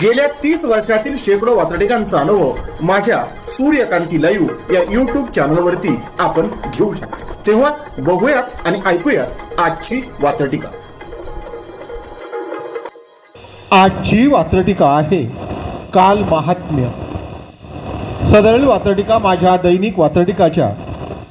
गेल्या तीस वर्षातील शेकडो वातडिकांचा अनुभव माझ्या सूर्यकांती लाईव्ह या युट्यूब चॅनलवरती आपण घेऊ शकतो. तेव्हा बघूयात आणि ऐकूयात आजची वातडिका आजची वात्रटिका आहे काल महात्म्य. सदरील वात्रटिका माझ्या दैनिक वात्रटिकाच्या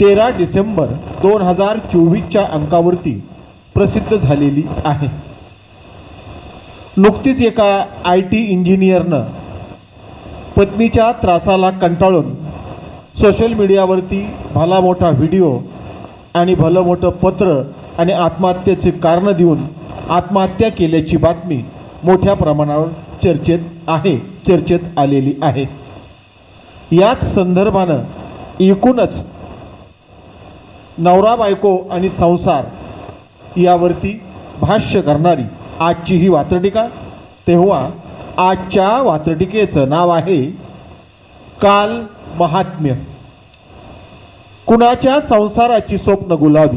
तेरा डिसेंबर दोन हजार चोवीसच्या अंकावरती प्रसिद्ध झालेली आहे. नुकतीच एका आय टी इंजिनियरनं पत्नीच्या त्रासाला कंटाळून सोशल मीडियावरती भला मोठा व्हिडिओ आणि भलं मोठं पत्र आणि आत्महत्येचे कारणं देऊन आत्महत्या केल्याची बातमी मोठ्या प्रमाणावर चर्चेत आहे चर्चेत आलेली आहे. याच संदर्भानं एकूणच नवरा बायको आणि संसार यावरती भाष्य करणारी आजची ही वात्रटिका? तेव्हा आजच्या वात्रटिकेचं नाव आहे काल महात्म्य. कुणाच्या संसाराची स्वप्न गुलाबी?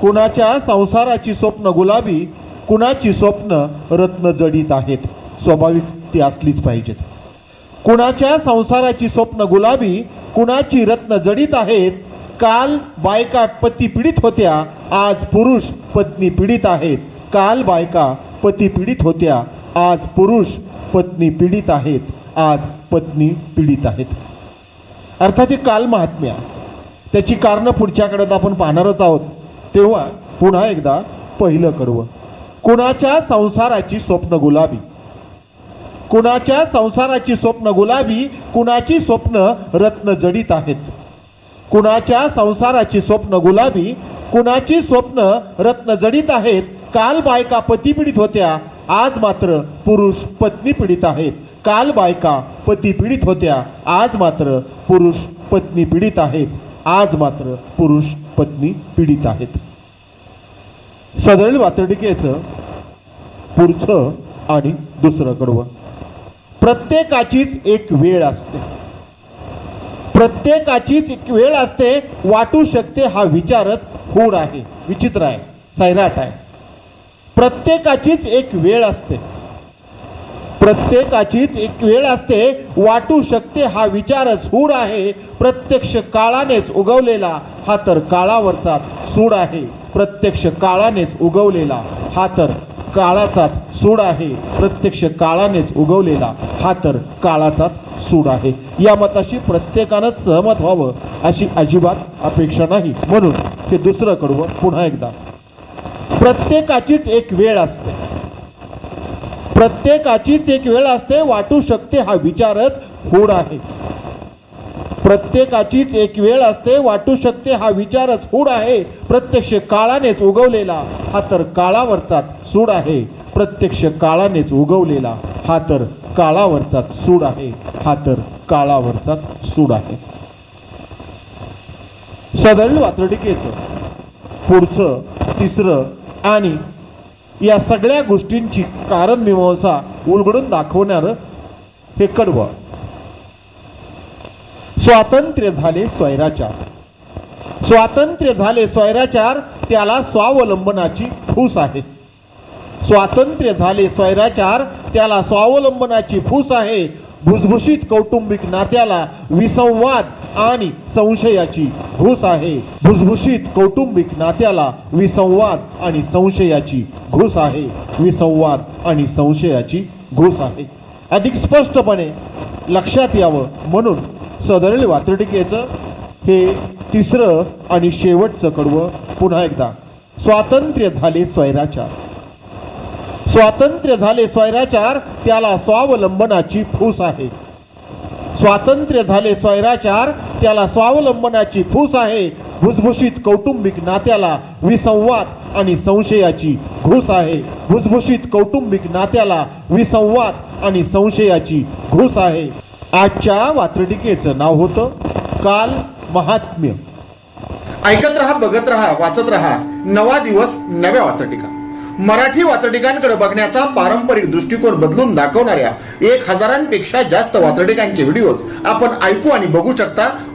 कुणाच्या संसाराची स्वप्न गुलाबी? कुणाची स्वप्न रत्न जडीत आहेत? स्वाभाविक ती असलीच पाहिजेत. कुणाच्या संसाराची स्वप्न गुलाबी? कुणाची रत्न जडीत आहेत? काल बायका पती पीडित होत्या आज पुरुष पत्नी पीडित आहेत. काल बायका पती पीडित होत्या. आज पुरुष पत्नी पीडित आहेत. आज पत्नी पीडित आहेत. अर्थात हे काल महात्म्या. त्याची कारणं पुढच्याकडे आपण पाहणारच आहोत. तेव्हा पुन्हा एकदा पहिलं कडवं. कुणाच्या संसाराची स्वप्न गुलाबी? कुणाच्या संसाराची स्वप्न गुलाबी? कुणाची स्वप्न रत्न जडीत आहेत? कुणाच्या संसाराची स्वप्न गुलाबी? कुणाची स्वप्न रत्न जडीत आहेत? काल बायका पती पीडित होत्या आज मात्र पुरुष पत्नी पीडित आहेत. काल बायका पती पीडित होत्या आज मात्र पुरुष पत्नी पीडित आहेत. आज मात्र पुरुष पत्नी पीडित आहेत. सदरील वातडिकेचं पुढचं आणि दुसरं कडवं. प्रत्येकाचीच एक वेळ असते. प्रत्येकाचीच एक वेळ असते. वाटू शकते हा विचारच होड आहे. विचित्र आहे. सैराट आहे. प्रत्येकाचीच एक वेळ असते. प्रत्येकाचीच एक वेळ असते. वाटू शकते हा विचारच हूड आहे. प्रत्यक्ष काळानेच उगवलेला हा तर काळावरचा सूड आहे. प्रत्यक्ष काळानेच उगवलेला हा तर काळाचाच सूड आहे. प्रत्यक्ष काळानेच उगवलेला हा तर काळाचाच सूड आहे. या मताशी प्रत्येकानं सहमत व्हावं अशी अजिबात अपेक्षा नाही. म्हणून ते दुसरं कडवं पुन्हा एकदा. प्रत्येकाचीच एक वेळ असते. प्रत्येकाचीच एक वेळ असते वाटू शकते हा विचारच होड आहे. प्रत्येकाचीच एक वेळ असते वाटू शकते हा विचारच फूड आहे. प्रत्यक्ष काळानेच उगवलेला हा तर काळावरचाच सूड आहे. प्रत्यक्ष काळानेच उगवलेला हा तर काळावरचाच सूड आहे. हा तर काळावरचाच सूड आहे. सदळ वात्रटिकेचं पुढचं तिसरं आणि या सगळ्या गोष्टींची कारणमीमांसा उलगडून दाखवणारं हे कडवं. स्वातंत्र्य झाले स्वैराचार. स्वातंत्र्य झाले स्वैराचार त्याला स्वावलंबनाची फूस आहे. स्वातंत्र्य झाले स्वैराचार त्याला स्वावलंबनाची फूस आहे. भुसभुशीत कौटुंबिक नात्याला विसंवाद आणि संशयाची घुस आहे. भुसभुशीत कौटुंबिक नात्याला विसंवाद आणि संशयाची घुस आहे. विसंवाद आणि संशयाची घुस आहे. अधिक स्पष्टपणे लक्षात यावं म्हणून सदरेल वात्रटिकेचं हे तिसरं आणि शेवटचं कडवं पुन्हा एकदा. स्वातंत्र्य झाले स्वैराचार. स्वातंत्र्य झाले स्वैराचार त्याला स्वावलंबनाची फूस आहे. स्वातंत्र्य झाले स्वैराचार त्याला स्वावलंबनाची फूस आहे. भुसभुशीत कौटुंबिक नात्याला विसंवाद आणि संशयाची घुस आहे. भुसभुशीत कौटुंबिक नात्याला विसंवाद आणि संशयाची घुस आहे. आजच्या वात्रटिकेचं नाव होतं काल महात्म्य. ऐकत रहा बघत रहा वाचत रहा. नवा दिवस नव्या वाचटिका मराठी वातडिकांकडे बघण्याचा पारंपरिक दृष्टिकोन बदलून दाखवणाऱ्या एक हजारांपेक्षा जास्त वातडिकांचे व्हिडिओज आपण ऐकू आणि बघू शकता.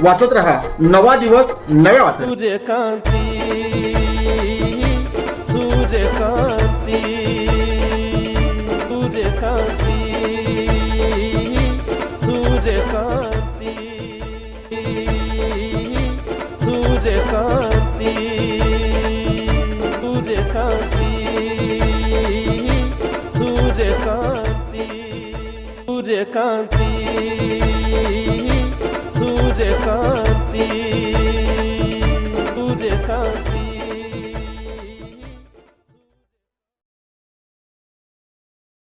वाचत रहा. नवा दिवस नवे कांती सूर्यकांति